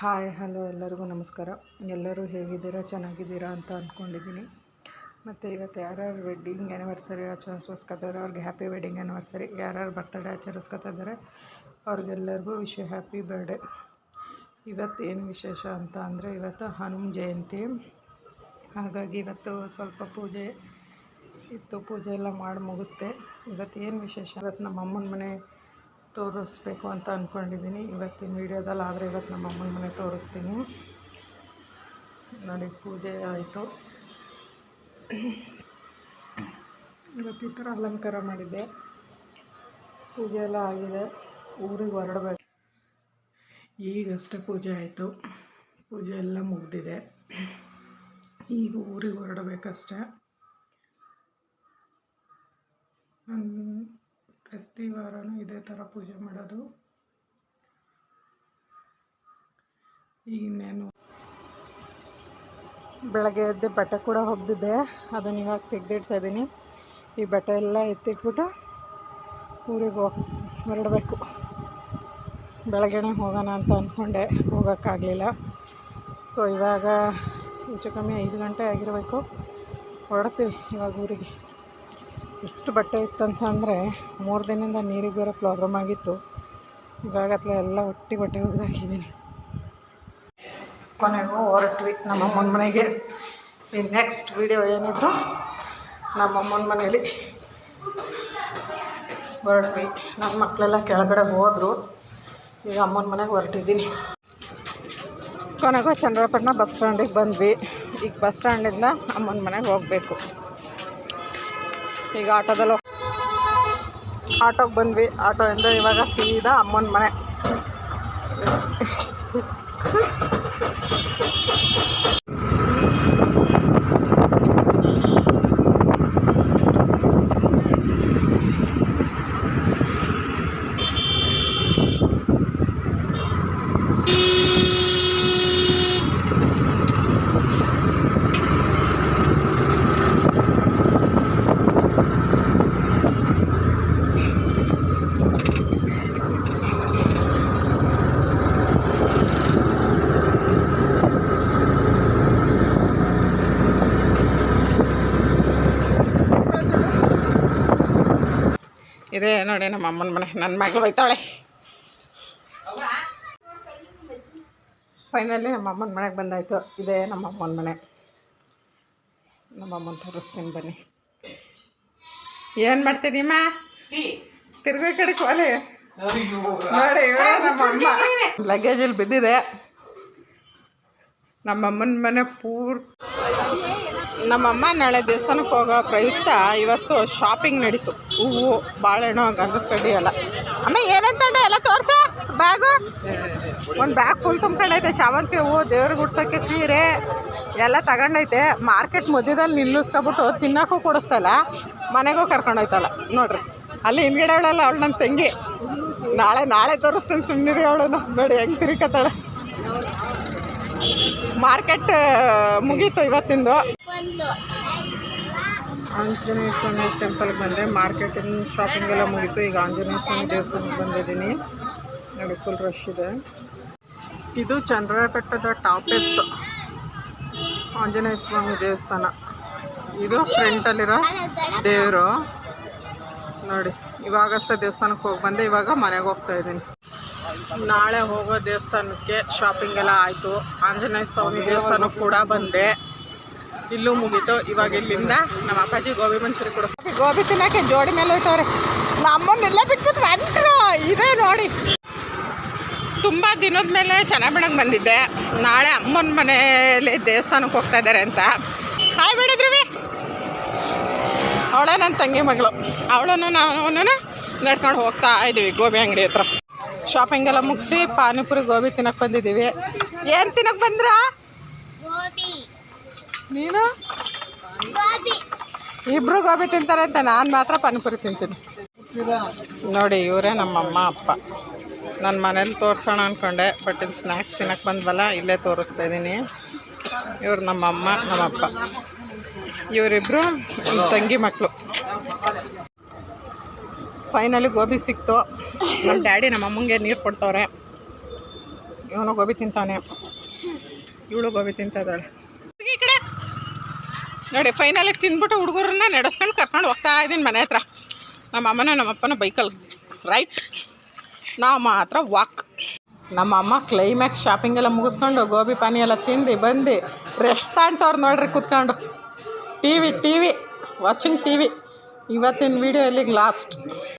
Hi, hello, ಎಲ್ಲರಿಗೂ ನಮಸ್ಕಾರ. ಎಲ್ಲರೂ ಹೇಗಿದ್ದೀರಾ? ಚೆನ್ನಾಗಿದ್ದೀರಾ ಅಂತ ಅಂದ್ಕೊಂಡಿದ್ದೀನಿ ಮತ್ತು ಇವತ್ತು ಯಾರ್ಯಾರು ವೆಡ್ಡಿಂಗ್ ಆ್ಯನಿವರ್ಸರಿ ಆಚರಿಸ್ಕೊತಿದ್ದಾರೆ ಅವ್ರಿಗೆ ಹ್ಯಾಪಿ ವೆಡ್ಡಿಂಗ್ ಆ್ಯನಿವರ್ಸರಿ ಯಾರ್ಯಾರು ಬರ್ತಡೇ ಆಚರಿಸ್ಕೊತಿದ್ದಾರೆ ಅವ್ರಿಗೆಲ್ಲರಿಗೂ ವಿಶ್ ಹ್ಯಾಪಿ ಬರ್ಡೇ ಇವತ್ತು ಏನು ವಿಶೇಷ ಅಂತ ಅಂದರೆ, ಇವತ್ತು ಹನುಮ ಜಯಂತಿ. ಹಾಗಾಗಿ ಇವತ್ತು ಸ್ವಲ್ಪ ಪೂಜೆ ಇತ್ತು, ಪೂಜೆ ಎಲ್ಲ ಮಾಡಿ ಮುಗಿಸ್ದೆ. ಇವತ್ತು ಏನು ವಿಶೇಷ? ಇವತ್ತು ನಮ್ಮ ಅಮ್ಮನ ಮನೆ ತೋರಿಸ್ಬೇಕು ಅಂತ ಅಂದ್ಕೊಂಡಿದ್ದೀನಿ ಇವತ್ತಿನ ವೀಡಿಯೋದಲ್ಲಿ ಆದರೆ ಇವತ್ತು ನಮ್ಮ ಅಮ್ಮನ ಮನೆ ತೋರಿಸ್ತೀನಿ. ನೋಡಿ, ಪೂಜೆ ಆಯಿತು. ಇವತ್ತು ಈ ಥರ ಅಲಂಕಾರ ಮಾಡಿದ್ದೆ. ಪೂಜೆ ಎಲ್ಲ ಆಗಿದೆ. ಊರಿಗೆ ಹೊರಡ್ಬೇಕು. ಈಗಷ್ಟೇ ಪೂಜೆ ಆಯಿತು. ಪೂಜೆ ಎಲ್ಲ ಮುಗ್ದಿದೆ. ಈಗ ಊರಿಗೆ ಹೊರಡಬೇಕಷ್ಟೆ. ಪ್ರತಿ ವಾರನೂ ಇದೇ ಥರ ಪೂಜೆ ಮಾಡೋದು. ಈಗ ಇನ್ನೇನು? ಬೆಳಗ್ಗೆ ಎದ್ದು ಬಟ್ಟೆ ಕೂಡ ಒಗ್ದಿದ್ದೆ. ಅದನ್ನು ಇವಾಗ ತೆಗೆದಿಡ್ತಾ ಇದ್ದೀನಿ. ಈ ಬಟ್ಟೆ ಎಲ್ಲ ಎತ್ತಿಟ್ಬಿಟ್ಟು ಊರಿಗೆ ಹೋಗಿ ಹೊರಡಬೇಕು. ಬೆಳಗ್ಗೆನೇ ಹೋಗೋಣ ಅಂತ ಅಂದ್ಕೊಂಡೆ ಹೋಗೋಕ್ಕಾಗಲಿಲ್ಲ. ಸೊ, ಇವಾಗ ಹೆಚ್ಚು ಕಮ್ಮಿ ಐದು ಗಂಟೆ ಆಗಿರಬೇಕು. ಹೊರಡ್ತೀವಿ ಇವಾಗ ಊರಿಗೆ. ಎಷ್ಟು ಬಟ್ಟೆ ಇತ್ತಂತಂದರೆ ಮೂರು ದಿನದಿಂದ ನೀರಿಗೆ ಬೇರೆ ಪ್ರಾಬ್ಲಮ್ ಆಗಿತ್ತು. ಇವಾಗತ್ಲೆ ಎಲ್ಲ ಒಟ್ಟಿ ಬಟ್ಟೆ ಒಗೆದಾಕಿದ್ದೀನಿ. ಕೊನೆಗೂ ಹೊರಟ್ವಿ ನಮ್ಮ ಅಮ್ಮನ ಮನೆಗೆ. ಈ ನೆಕ್ಸ್ಟ್ ವಿಡಿಯೋ ಏನಿದ್ರು ನಮ್ಮ ಅಮ್ಮನ ಮನೇಲಿ ಹೊರಟ್ವಿ. ನನ್ನ ಮಕ್ಕಳೆಲ್ಲ ಕೆಳಗಡೆ ಹೋದರು. ಈಗ ಅಮ್ಮನ ಮನೆಗೆ ಹೊರಟಿದ್ದೀನಿ. ಕೊನೆಗೂ ಚಂದ್ರಪಟ್ಟಣ ಬಸ್ ಸ್ಟ್ಯಾಂಡಿಗೆ ಬಂದ್ವಿ. ಈಗ ಬಸ್ ಸ್ಟ್ಯಾಂಡಿಂದ ಅಮ್ಮನ ಮನೆಗೆ ಹೋಗಬೇಕು. ಈಗ ಆಟೋದಲ್ಲೋ ಆಟೋಗೆ ಬಂದ್ವಿ. ಆಟೋಯಿಂದ ಇವಾಗ ಸೀದಾ ಅಮ್ಮನ ಮನೆ. ಇದೇ ನೋಡಿ ನಮ್ಮ ಅಮ್ಮನ ಮನೆ ನನ್ನ ಮಗಳು ಬೈತಾಳೆ ಫೈನಲಿ ನಮ್ಮ ಅಮ್ಮನ ಮನೆಗೆ ಬಂದಾಯಿತು. ಇದೇ ನಮ್ಮ ಅಮ್ಮನ ಮನೆ. ನಮ್ಮ ಅಮ್ಮನ ತೋರಿಸ್ತೀನಿ ಬನ್ನಿ. ಏನು ಮಾಡ್ತಿದ್ದೀಮ್ಮ? ತಿರ್ಗೋ ಕಡೆ ಕೋಲಿ ನೋಡಿ ಇವರೇ ನಮ್ಮ ಅಮ್ಮ. ಲಗೇಜಲ್ಲಿ ಬಿದ್ದಿದೆ. ನಮ್ಮ ಅಮ್ಮನ ಮನೆ ಪೂರ್ತಿ ನಮ್ಮಮ್ಮ ನಾಳೆ ದೇವಸ್ಥಾನಕ್ಕೆ ಹೋಗೋ ಪ್ರಯುಕ್ತ ಇವತ್ತು ಶಾಪಿಂಗ್ ನಡೀತು. ಹೂವು, ಬಾಳೆಹಣ್ಣು ಗಂಧದ ಕಡ್ಡಿ ಎಲ್ಲ. ಅಮ್ಮ ಏನಂತಂಡೆ ಎಲ್ಲ ತೋರ್ಸ. ಬ್ಯಾಗು. ಒಂದು ಬ್ಯಾಗ್ ಫುಲ್ ತುಂಬ್ಕೊಂಡೈತೆ. ಶಾವಂತಿ ಹೂವು, ದೇವ್ರಿಗೆ ಗುಡ್ಸೋಕ್ಕೆ ಸೀರೆ ಎಲ್ಲ ತಗೊಂಡೈತೆ. ಮಾರ್ಕೆಟ್ ಮಧ್ಯದಲ್ಲಿ ನಿಲ್ಲಿಸ್ಕೊಬಿಟ್ಟು ತಿನ್ನೋಕ್ಕೂ ಕೊಡಿಸ್ತಲ್ಲ ಮನೆಗೂ ಕರ್ಕೊಂಡೋಯ್ತಲ್ಲ ನೋಡ್ರಿ. ಅಲ್ಲಿ ಹಿಂದ್ಗಡೆ ಅವಳಲ್ಲ, ಅವಳು ನನ್ನ ತಂಗಿ. ನಾಳೆ ನಾಳೆ ತೋರಿಸ್ತೀನಿ. ಸುಮ್ಮನೆ ಅವಳು. ನೋಡಿ ಹೆಂಗೆ ತಿರುಗತ್ತಾಳೆ ಮಾರ್ಕೆಟ್ ಮುಗೀತು ಇವತ್ತಿಂದು. ಆಂಜನೇಯ ಸ್ವಾಮಿ ಟೆಂಪಲ್ಗೆ ಬಂದೆ. ಮಾರ್ಕೆಟಿನ ಶಾಪಿಂಗ್ ಎಲ್ಲ ಮುಗೀತು. ಈಗ ಆಂಜನೇಯ ಸ್ವಾಮಿ ದೇವಸ್ಥಾನಕ್ಕೆ ಬಂದಿದ್ದೀನಿ. ನೋಡಿ ಫುಲ್ ರಶ್ ಇದೆ. ಇದು ಚಂದ್ರಪಟ್ಟದ ಟಾಪೆಸ್ಟ್ ಆಂಜನೇಯ ಸ್ವಾಮಿ ದೇವಸ್ಥಾನ. ಇದು ಫ್ರಂಟಲ್ಲಿರೋ ದೇವರು. ನೋಡಿ ಇವಾಗಷ್ಟೇ ದೇವಸ್ಥಾನಕ್ಕೆ ಹೋಗಿ ಬಂದೆ. ಇವಾಗ ಮನೆಗೆ ಹೋಗ್ತಾ ಇದ್ದೀನಿ. ನಾಳೆ ಹೋಗೋ ದೇವಸ್ಥಾನಕ್ಕೆ ಶಾಪಿಂಗ್ ಎಲ್ಲ ಆಯಿತು. ಆಂಜನೇಯ ಸ್ವಾಮಿ ದೇವಸ್ಥಾನಕ್ಕೆ ಕೂಡ ಬಂದೆ. ಇಲ್ಲೂ ಮುಗೀತು. ಇವಾಗ ಇಲ್ಲಿಂದ ನಮ್ಮ ಅಪ್ಪಾಜಿ ಗೋಬಿ ಮಂಚೂರಿ ಕೂಡ ಗೋಬಿ ತಿನ್ನೋಕೆ ಜೋಡಿ ಮೇಲೆ ಹೋಯ್ತವ್ರೆ. ನಮ್ಮನ್ನೆಲ್ಲ ಬಿಟ್ಬಿಟ್ಟು ಬಂದರು. ಇದೇ ನೋಡಿ. ತುಂಬ ದಿನದ ಮೇಲೆ ಚೆನ್ನಾಗಿ ಬಂದಿದ್ದೆ. ನಾಳೆ ಅಮ್ಮನ ಮನೆಯಲ್ಲಿ ದೇವಸ್ಥಾನಕ್ಕೆ ಹೋಗ್ತಾ ಇದ್ದಾರೆ ಅಂತ. ಹಾಯ್ ಬಿಡಿದ್ರಿ ಅವಳ ನನ್ನ ತಂಗಿ ಮಗಳು. ಅವಳನ್ನು ನಾನು ನಡ್ಕೊಂಡು ಹೋಗ್ತಾ ಇದ್ದೀವಿ ಗೋಬಿ ಅಂಗಡಿ ಹತ್ರ. ಶಾಪಿಂಗ್ ಎಲ್ಲ ಮುಗಿಸಿ ಪಾನಿಪುರಿ ಗೋಬಿ ತಿನ್ನಕ್ಕೆ ಬಂದಿದ್ದೀವಿ. ಏನು ತಿನ್ನಕ್ಕೆ ಬಂದ್ರ? ನೀನು? ಇಬ್ರು ಗೋಬಿ ತಿಂತಾರೆ ಅಂತ ನಾನು ಮಾತ್ರ ಪಾನಿಪುರಿ ತಿಂತೀನಿ. ನೋಡಿ ಇವರೇ ನಮ್ಮ ಅಮ್ಮ ಅಪ್ಪ. ನನ್ನ ಮನೇಲಿ ತೋರಿಸೋಣ ಅಂದ್ಕೊಂಡೆ ಬಟ್ ಇದು ಸ್ನ್ಯಾಕ್ಸ್ ತಿನ್ನಕ್ಕೆ ಬಂದ್ವಲ್ಲ ಇಲ್ಲೇ ತೋರಿಸ್ತಾ ಇದ್ದೀನಿ. ಇವ್ರು ನಮ್ಮ ಅಮ್ಮ ನಮ್ಮಪ್ಪ ಇವರಿಬ್ಬರು ತಂಗಿ ಮಕ್ಕಳು ಫೈನಲಿ ಗೋಬಿ ಸಿಕ್ತು. ನಮ್ಮ ಡ್ಯಾಡಿ ನಮ್ಮ ಅಮ್ಮಂಗೆ ನೀರು ಕೊಡ್ತವ್ರೆ. ಇವನು ಗೋಬಿ ತಿಂತಾನೆ. ಇವಳು ಗೋಬಿ ತಿಂತಾ ಇದ್ದಾಳೆ. ಈ ಕಡೆ. ನೋಡಿ ಫೈನಲಿಗೆ ತಿಂದ್ಬಿಟ್ಟು ಹುಡುಗರನ್ನ ನಡೆಸ್ಕೊಂಡು ಕರ್ಕೊಂಡು ಹೋಗ್ತಾ ಇದ್ದೀನಿ ಮನೆ ಹತ್ರ. ನಮ್ಮ ಅಮ್ಮನ ನಮ್ಮ ಅಪ್ಪನ ಬೈಕಲ್ಲಿ. ರೈಟ್ ನಾವು ಮಾತ್ರ ವಾಕ್ ನಮ್ಮ ಅಮ್ಮ ಕ್ಲೈಮ್ಯಾಕ್ಸ್ ಶಾಪಿಂಗ್ ಎಲ್ಲ ಮುಗಿಸ್ಕೊಂಡು ಗೋಬಿ ಪಾನಿ ಎಲ್ಲ ತಿಂದು ಬಂದು ರೆಸ್ಟ್ ತಾಣ್ತವ್ರು ನೋಡ್ರಿ ಕೂತ್ಕೊಂಡು. T V T V watching T V ಇವತ್ತಿನ ವೀಡಿಯೋ ಇಲ್ಲಿಗೆ ಲಾಸ್ಟ್